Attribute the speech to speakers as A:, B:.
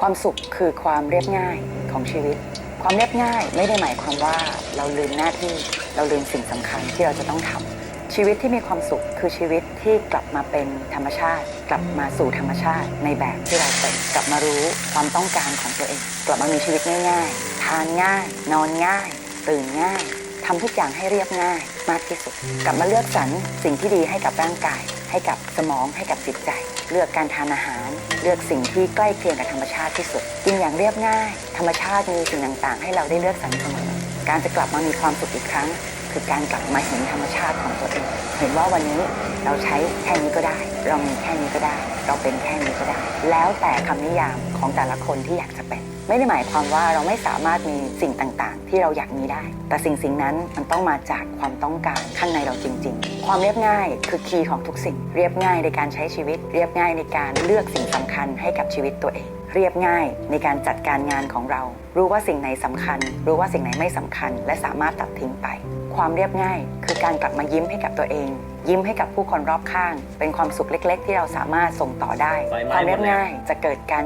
A: ความสุขคือความเรียบง่ายของชีวิต ความเรียบง่ายไม่ได้หมายความว่าเราลืมหน้าที่เราลืมสิ่งสำคัญที่เราจะต้องทำชีวิตที่มีความสุขคือชีวิตที่กลับมาเป็นธรรมชาติ กลับมาสู่ธรรมชาติในแบบที่เราเป็นกลับมารู้ความต้องการของตัวเอง กลับมามีชีวิตง่ายๆ ทานง่าย นอนง่าย ตื่นง่าย ทำทุกอย่างให้เรียบง่ายมากที่สุด กลับมาเลือกสรรสิ่งที่ดีให้กับร่างกาย ให้กับสมองให้กับจิตใจ เลือกการทานอาหาร เลือกสิ่งที่ใกล้เคียงกับธรรมชาติที่สุด กินอย่างเรียบง่าย ธรรมชาติมีสิ่งต่างๆ ให้เราได้เลือกสรรเสมอการจะกลับมามีความสุขอีกครั้ง คือการกลับมาเห็นธรรมชาติของตัวเองเห็นว่าวันนี้เราใช้แค่นี้ก็ได้ เรามีแค่นี้ก็ได้ เราเป็นแค่นี้ก็ได้ แล้วแต่คำนิยาม ของแต่ละคนที่อยากจะเป็น ไม่ได้หมายความว่าเราไม่สามารถมีสิ่งต่างๆ ที่เราอยากมีได้ แต่สิ่งสิ่งนั้นมันต้องมาจากความต้องการข้างในเราจริง ๆ ความเรียบง่ายคือคีย์ของทุกสิ่ง เรียบง่ายในการใช้ชีวิต เรียบง่ายในการเลือกสิ่งสำคัญให้กับชีวิตตัวเอง เรียบง่ายในการจัดการงานของเรา รู้ว่าสิ่งไหนสำคัญ รู้ว่าสิ่งไหนไม่สำคัญ และสามารถตัดทิ้งไป ความเรียบง่ายคือการกลับมายิ้มให้กับตัวเองยิ้มให้กับผู้คนรอบข้าง เป็นความสุขเล็ก ๆ ที่เราสามารถส่งต่อได้
B: ไฟไหม้
A: ความเรียบ
B: หมดแล้ว
A: ง่ายจะเกิดการ